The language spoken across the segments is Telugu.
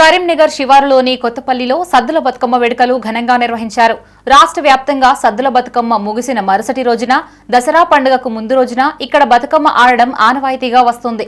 కరీంనగర్ శివారులోని కొత్తపల్లిలో సద్దుల బతుకమ్మ వేడుకలు ఘనంగా నిర్వహించారు. రాష్ట్ర వ్యాప్తంగా సద్దుల బతుకమ్మ ముగిసిన మరుసటి రోజున దసరా పండుగకు ముందు రోజున ఇక్కడ బతుకమ్మ ఆడడం ఆనవాయితీగా వస్తుంది.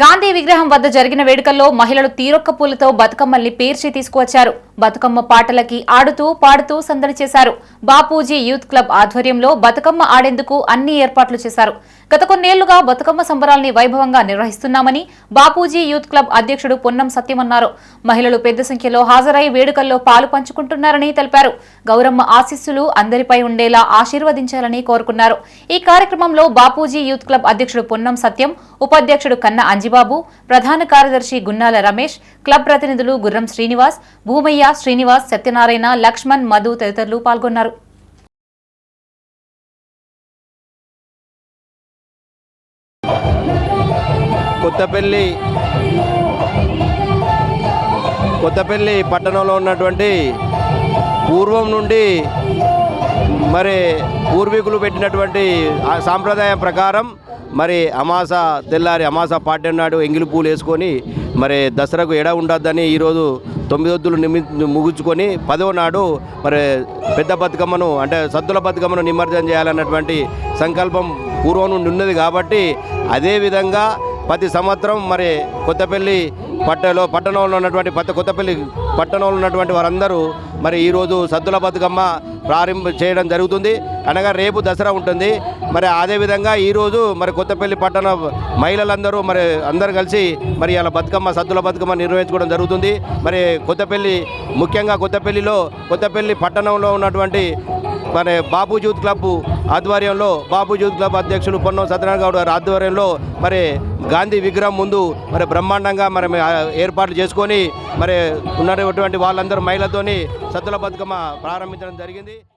గాంధీ విగ్రహం వద్ద జరిగిన వేడుకల్లో మహిళలు తీరొక్క పూలతో బతుకమ్మల్ని పేర్చి తీసుకువచ్చారు. బతుకమ్మ పాటలకి ఆడుతూ పాడుతూ సందడి చేశారు. బాపూజీ యూత్ క్లబ్ ఆధ్వర్యంలో బతుకమ్మ ఆడేందుకు అన్ని ఏర్పాట్లు చేశారు. గత కొన్నేళ్ళుగా బతుకమ్మ సంబరాల్ని వైభవంగా నిర్వహిస్తున్నామని బాపూజీ యూత్ క్లబ్ అధ్యక్షుడు పొన్నం సత్యం అన్నారు. మహిళలు పెద్ద సంఖ్యలో హాజరై వేడుకల్లో పాలు పంచుకుంటున్నారని తెలిపారు. గౌరమ్మ ఆశీస్సులు అందరిపై ఉండేలా ఆశీర్వదించాలని కోరుకున్నారు. ఈ కార్యక్రమంలో బాపూజీ యూత్ క్లబ్ అధ్యక్షుడు పొన్నం సత్యం ఉపాధ్యక్షుడు కన్న అంజిబాబు ప్రధాన కార్యదర్శి గున్నాల రమేష్ క్లబ్ ప్రతినిధులు గుర్రం శ్రీనివాస్ భూమయ్య శ్రీనివాస్ సత్యనారాయణ లక్ష్మణ్ మధు తదితరులు పాల్గొన్నారు. కొత్తపల్లి కొత్తపల్లి పట్టణంలో ఉన్నటువంటి పూర్వం నుండి మరి పూర్వీకులు పెట్టినటువంటి ఆ సాంప్రదాయం ప్రకారం మరి అమాస తెల్లారి అమాస పాడ్యం నాడు ఎంగిలి పూలు వేసుకొని మరి దసరాకు ఎడ ఉండొద్దని ఈరోజు తొమ్మిదొద్దులు నిమి ముగించుకొని పదవ నాడు మరి పెద్ద బతుకమ్మను అంటే సద్దుల బతుకమ్మను నిమజ్జనం చేయాలన్నటువంటి సంకల్పం పూర్వం నుండి ఉన్నది కాబట్టి అదేవిధంగా ప్రతి సంవత్సరం మరి కొత్తపల్లి పట్టలో పట్టణంలో ఉన్నటువంటి కొత్త కొత్తపల్లి పట్టణంలో ఉన్నటువంటి వారందరూ మరి ఈరోజు సద్దుల బతుకమ్మ ప్రారంభ చేయడం జరుగుతుంది. అనగా రేపు దసరా ఉంటుంది. మరి అదేవిధంగా ఈరోజు మరి కొత్తపల్లి పట్టణ మహిళలందరూ మరి అందరూ కలిసి మరి ఇలా బతుకమ్మ సద్దుల బతుకమ్మ నిర్వహించుకోవడం జరుగుతుంది. మరి కొత్తపల్లి ముఖ్యంగా కొత్తపల్లిలో కొత్తపల్లి పట్టణంలో ఉన్నటువంటి మన బాబు యూత్ క్లబ్ ఆధ్వర్యంలో బాబు యూత్ క్లబ్ అధ్యక్షులు పొన్నం సత్యనారాయణ గౌడ్ గారి ఆధ్వర్యంలో మరి గాంధీ విగ్రహం ముందు మరి బ్రహ్మాండంగా మరి ఏర్పాట్లు చేసుకొని మరి ఉన్నటువంటి వాళ్ళందరూ మహిళతోని సద్దుల బతుకమ్మ ప్రారంభించడం జరిగింది.